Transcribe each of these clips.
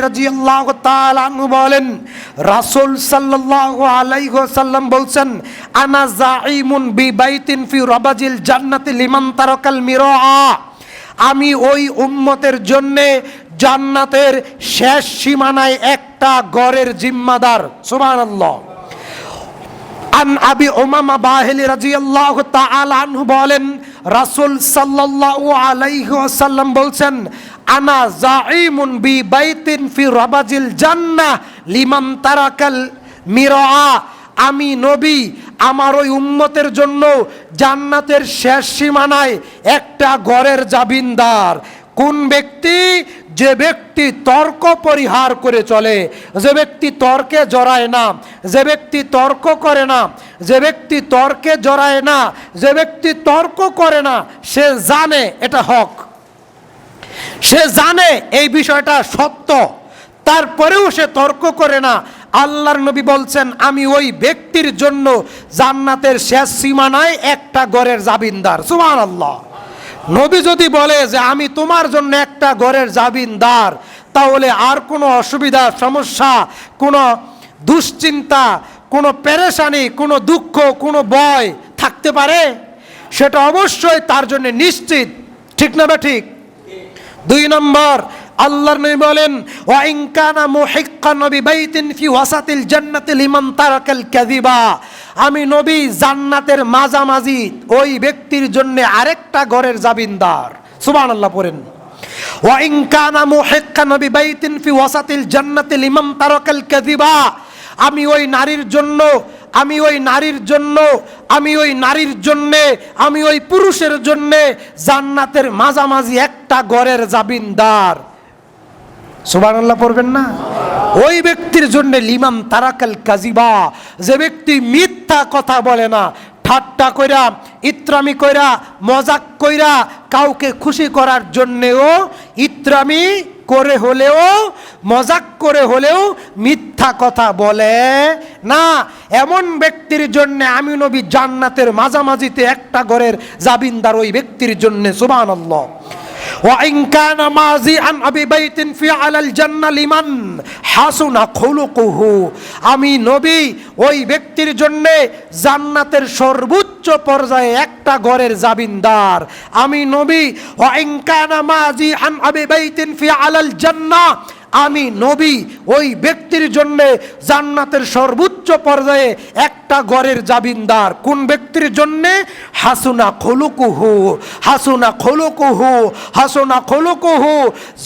রাজিয়াল্লাহু বলেন বলছেন আমি ওই উম্মতের জন্যে জান্নাতের শেষ সীমানায় একটা গড়ের জিম্মাদার। সুবহানাল্লাহ। আন আবি উমামা বাহিলি রাদিয়াল্লাহু তাআলা আনহু বলেন, রাসূল সাল্লাল্লাহু আলাইহি বলছেন আনা জাইমুন বি বাইতিন ফি রাবাজিল জান্নাহ লিমান তারাকাল মিরআ। আমি নবী, আমার ওই উম্মতের জন্য জান্নাতের শেষ সীমানায় একটা ঘরের জাবিনদার কোন ব্যক্তি? যে ব্যক্তি তর্ক পরিহার করে চলে, যে ব্যক্তি তর্কে জড়ায় না, যে ব্যক্তি তর্ক করে না, যে ব্যক্তি তর্কে জড়ায় না, যে ব্যক্তি তর্ক করে না, সে জানে এটা হক। সে জানে এই বিষয়টা সত্য। তারপরেও সে তর্ক করে না। আল্লাহর নবী বলছেন, আমি ওই ব্যক্তির জন্য জান্নাতের শেষ সীমানায় একটা গড়ের জাবিনদার। সুমান আল্লাহ নবী যদি বলে যে, আমি তোমার জন্য একটা গড়ের জাবিনদার, তাহলে আর কোনো অসুবিধা, সমস্যা, কোনো দুশ্চিন্তা, কোনো পেরেশানি, কোনো দুঃখ, কোনো ভয় থাকতে পারে? সেটা অবশ্যই তার জন্য নিশ্চিত। ঠিক না বা ঠিক? দুই নম্বর, আল্লাহর নবী বলেন ওয়া ইন কানা মুহিক্কান নবী বাইতিন ফি ওয়াসাতিল জান্নাতি লিমান তারাকাল কাযিবা। আমি নবী জান্নাতের মাঝামাঝি ওই ব্যক্তির জন্য আরেকটা ঘরের জাবিনদার সুবহানাল্লাহ পড়েন। ওয়া ইন কানা মুহিক্কান নবী বাইতিন ফি ওয়াসাতিল জান্নাতি লিমান তারাকাল কাযিবা। আমি ওই নারীর জন্য আমি ওই নারীর জন্য, আমি ওই নারীর জন্যে, আমি ওই পুরুষের জন্যে জান্নাতের মাঝামাঝি একটা ঘরের জাবিনদার সুবহানাল্লাহ পড়বেন না? ওই ব্যক্তির জন্য লিমাম তারাকাল কাজিবা যে ব্যক্তি মিথ্যা কথা বলে না, ঠাট্টা কইরা, ইত্রামি কইরা, মজাক কইরা কাউকে খুশি করার জন্যেও ইত্রামি করে হলেও মজাক করে হলেও মিথ্যা কথা বলে না এমন ব্যক্তির জন্য আমি নবী জান্নাতের মাঝামাঝিতে একটা ঘরের জাবিনদার ওই ব্যক্তির জন্য সুবহানাল্লাহ وإن كان ماضي عن أبي بيت في على الجنة لمن حسن خلقه আমি নবী ওই ব্যক্তির জন্য জান্নাতের সর্বোচ্চ উচ্চ পর্যায়ে একটা ঘরের জাবিনদার আমি নবী আন আবি বাইতিন ফি আলাল জান্নাহ আমি নবী, ওই ব্যক্তির জন্যে জান্নাতের সর্বোচ্চ পর্যায়ে একটা গড়ের জাবিনদার কোন ব্যক্তির জন্যে? হাসুনা খোলুকুহু হাসুনা খোলুকুহু হাসুনা খোলুকুহু।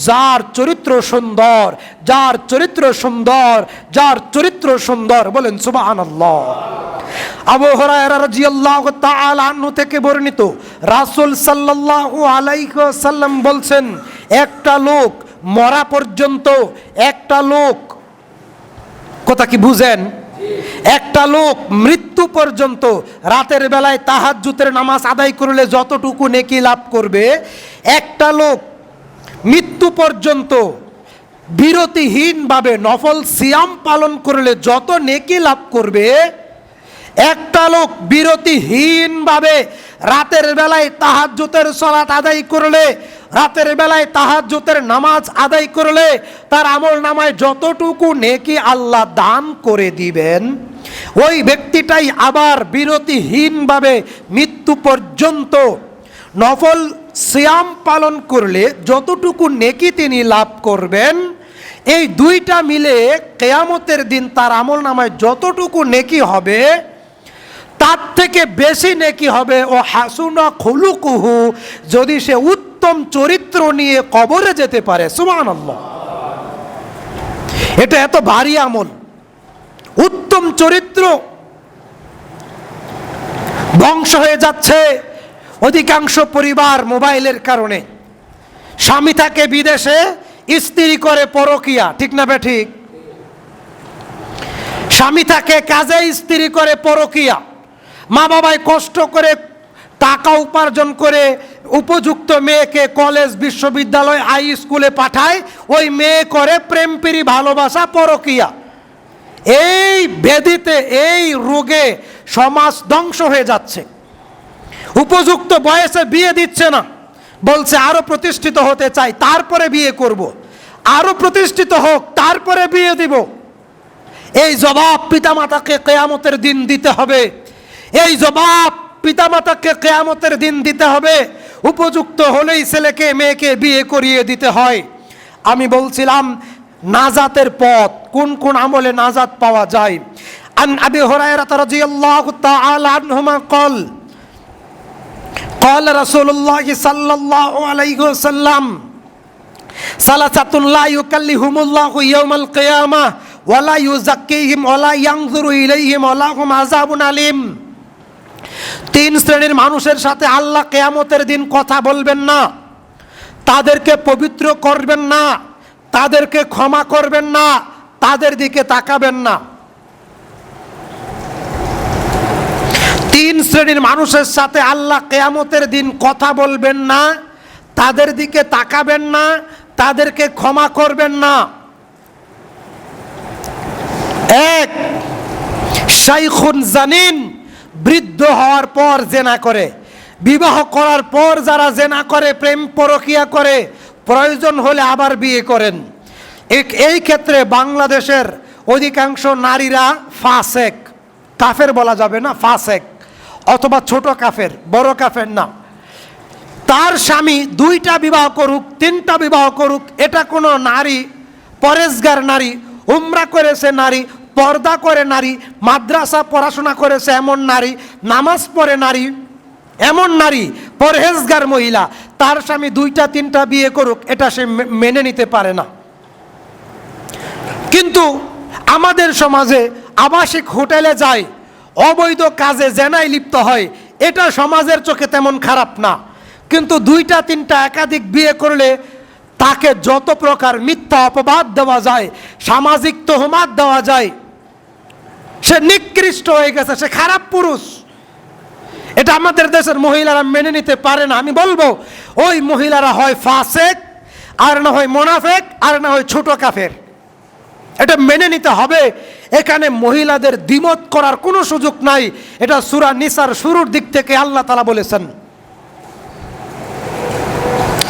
যার চরিত্র সুন্দর, যার চরিত্র সুন্দর, যার চরিত্র সুন্দর, বলেন সুবাহ আল্লাহ আবু আনহু থেকে বর্ণিত, রাসূল সাল্লাল্লাহু আলাইহি ওয়াসাল্লাম বলছেন, একটা লোক মরা পর্যন্ত একটা লোক কথা কি বুঝেন? একটা লোক মৃত্যু পর্যন্ত রাতের বেলায় তাহাজ্জুতের নামাজ আদায় করলে যতটুকু নেকি লাভ করবে, একটা লোক মৃত্যু পর্যন্ত বিরতিহীনভাবে নফল সিয়াম পালন করলে যত নেকি লাভ করবে একটা লোক বিরতিহীনভাবে রাতের বেলায় তাহাজ্জুতের সলাত আদায় করলে, রাতের বেলায় তাহাজ্জুতের নামাজ আদায় করলে তার আমল নামায় যতটুকু নেকি আল্লাহ দান করে দিবেন। ওই ব্যক্তিটাই আবার বিরতিহীনভাবে মৃত্যু পর্যন্ত নফল সিয়াম পালন করলে যতটুকু নেকি তিনি লাভ করবেন, এই দুইটা মিলে কেয়ামতের দিন তার আমল নামায় যতটুকু নেকি হবে থেকে বেশি নেকি হবে? ও হাসুনা খুলুকুহু, যদি সে উত্তম চরিত্র নিয়ে কবরে যেতে পারে। সুমান এটা এত ভারী আমল। উত্তম চরিত্র ধ্বংস হয়ে যাচ্ছে অধিকাংশ পরিবার মোবাইলের কারণে। স্বামী থাকে বিদেশে, স্ত্রী করে পরকিয়া, ঠিক না বে ঠিক স্বামী থাকে কাজে, স্ত্রী করে পরকিয়া। মা বাবাই কষ্ট করে টাকা উপার্জন করে উপযুক্ত মেয়েকে কলেজ, বিশ্ববিদ্যালয়, হাই স্কুলে পাঠায়, ওই মেয়ে করে প্রেমপিরি ভালোবাসা, পরকিয়া। এই ব্যাধিতে এই রোগে সমাজ ধ্বংস হয়ে যাচ্ছে। উপযুক্ত বয়সে বিয়ে দিচ্ছে না। বলছে আরও প্রতিষ্ঠিত হতে চাই, তারপরে বিয়ে করব। আরও প্রতিষ্ঠিত হোক, তারপরে বিয়ে দিব। এই জবাব পিতামাতাকে কেয়ামতের দিন দিতে হবে। এই জবাব পিতামাতাকে কেয়ামতের দিন দিতে হবে উপযুক্ত হলেই ছেলেকে মেয়েকে বিয়ে করিয়ে দিতে হয় আমি বলছিলাম নাজাতের পথ কোন কোন আমলে নাজাত পাওয়া যায় আন আবি হুরায়রা রাদিয়াল্লাহু তাআলা আনহুমা قال قال رسول الله صلى الله عليه وسلم ثلاثة لا يكلهم الله يوم القيامة ولا يزكيهم ولا ينظر إليهم ولا هم عذاب أليم তিন শ্রেণির মানুষের সাথে আল্লাহ কেয়ামতের দিন কথা বলবেন না। তাদেরকে পবিত্র করবেন না। তাদেরকে ক্ষমা করবেন না। তাদের দিকে তাকাবেন না। তিন শ্রেণির মানুষের সাথে আল্লাহ কেয়ামতের দিন কথা বলবেন না। তাদের দিকে তাকাবেন না। তাদেরকে ক্ষমা করবেন না। এক, শাইখুন জানিন। বৃদ্ধ হওয়ার পর জেনা করে। বিবাহ করার পর যারা জেনা করে, প্রেম পরকিয়া করে, প্রয়োজন হলে আবার বিয়ে করেন। এই ক্ষেত্রে বাংলাদেশের অধিকাংশ নারীরা ফাসেক। কাফের বলা যাবে না, ফাসেক। অথবা ছোট কাফের, বড় কাফের না। তার স্বামী দুইটা বিবাহ করুক, তিনটা বিবাহ করুক, এটা কোনো নারী, পরেশগার নারী, উমরা করেছে নারী পর্দা করে নারী, মাদ্রাসা পড়াশোনা করেছে এমন নারী, নামাজ পড়ে নারী, এমন নারী, পরহেজগার মহিলা, তার স্বামী দুইটা, তিনটা বিয়ে করুক, এটা সে মেনে নিতে পারে না। কিন্তু আমাদের সমাজে আবাসিক হোটেলে যায়, অবৈধ কাজে জেনায় লিপ্ত হয়, এটা সমাজের চোখে তেমন খারাপ না। কিন্তু দুইটা, তিনটা একাধিক বিয়ে করলে তাকে যত প্রকার মিথ্যা অপবাদ দেওয়া যায়, সামাজিক তোহমাত দেওয়া যায় সে নিকৃষ্ট হয়ে গেছে, সে খারাপ পুরুষ। এটা আমাদের দেশের মহিলারা মেনে নিতে পারে না। আমি বলব, ওই মহিলারা হয় ফাসেক, আর না হয় মোনাফেক, আর না হয় ছোট কাফের। এটা মেনে নিতে হবে। এখানে মহিলাদের দ্বিমত করার কোনো সুযোগ নাই। এটা সুরা নিসার শুরুর দিক থেকে আল্লাহ তালা বলেছেন।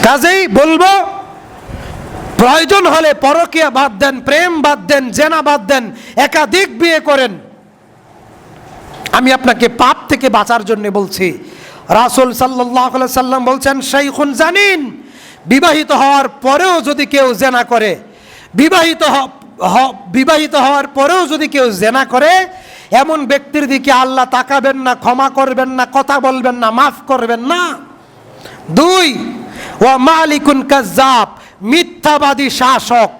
কাজেই বলব প্রয়োজন হলে পরকিয়া বাদ দেন, প্রেম বাদ দেন, জেনা বাদ দেন, একাধিক বিয়ে করেন। আমি আপনাকে পাপ থেকে বাঁচার জন্য বলছি। রাসুল সাল্লাহ সাল্লাম বলছেন, শাইখুন জানিন, বিবাহিত হওয়ার পরেও যদি কেউ জেনা করে, বিবাহিত বিবাহিত হওয়ার পরেও যদি কেউ জেনা করে, এমন ব্যক্তির দিকে আল্লাহ তাকাবেন না, ক্ষমা করবেন না, কথা বলবেন না, মাফ করবেন না। দুই ও মালিকুন কাজ্জাব মিথ্যাবাদী শাসক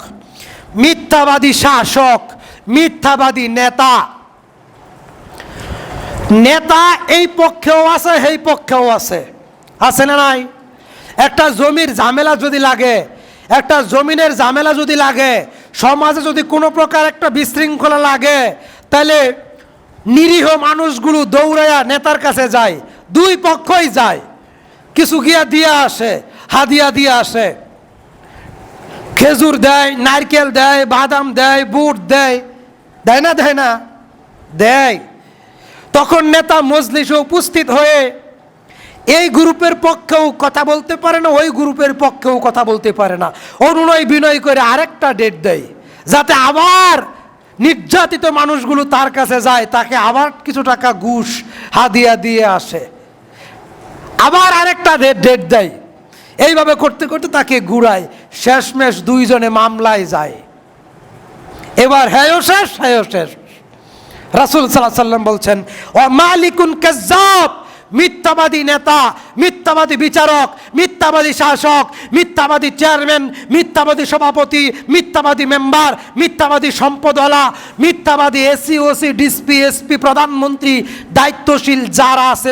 মিথ্যাবাদী শাসক, মিথ্যাবাদী নেতা। নেতা এই পক্ষেও আছে, সেই পক্ষেও আছে। আছে না নাই? একটা জমির ঝামেলা যদি লাগে, একটা জমিনের ঝামেলা যদি লাগে, সমাজে যদি কোনো প্রকার একটা বিশৃঙ্খলা লাগে, তাহলে নিরীহ মানুষগুলো দৌড়াইয়া নেতার কাছে যায়, দুই পক্ষই যায়। কিছু গিয়া দিয়ে আসে, হাদিয়া দিয়ে আসে। খেজুর দেয়, নারকেল দেয়, বাদাম দেয়, বুট দেয়। দেয় না দেয় না? দেয়। তখন নেতা মজলিসে উপস্থিত হয়ে এই গ্রুপের পক্ষেও কথা বলতে পারে না, ওই গ্রুপের পক্ষেও কথা বলতে পারে না। অনুনয় বিনয় করে আরেকটা ডেট দেয়, যাতে আবার নির্যাতিত মানুষগুলো তার কাছে যায়, তাকে আবার কিছু টাকা ঘুষ, হাদিয়া দিয়ে আসে। আবার আরেকটা ডেট ডেট দেয়। এইভাবে করতে করতে তাকে ঘুরায়। শেষমেশ দুইজনে মামলায় যায়। এবার হ্যাঁ শেষ হ্যাঁ শেষ। রাসুল সাল্লাহ সাল্লাম বলছেন ও মালিকুন কাজ্জাব, মিথ্যাবাদী নেতা, মিথ্যাবাদী বিচারক, মিথ্যাবাদী শাসক, মিথ্যাবাদী চেয়ারম্যান, মিথ্যাবাদী সভাপতি, মিথ্যাবাদী মেম্বার, মিথ্যাবাদী সম্পদওয়ালা, মিথ্যাবাদী এসি, ওসি, ডিসপি, এসপি, প্রধানমন্ত্রী, দায়িত্বশীল যারা আছে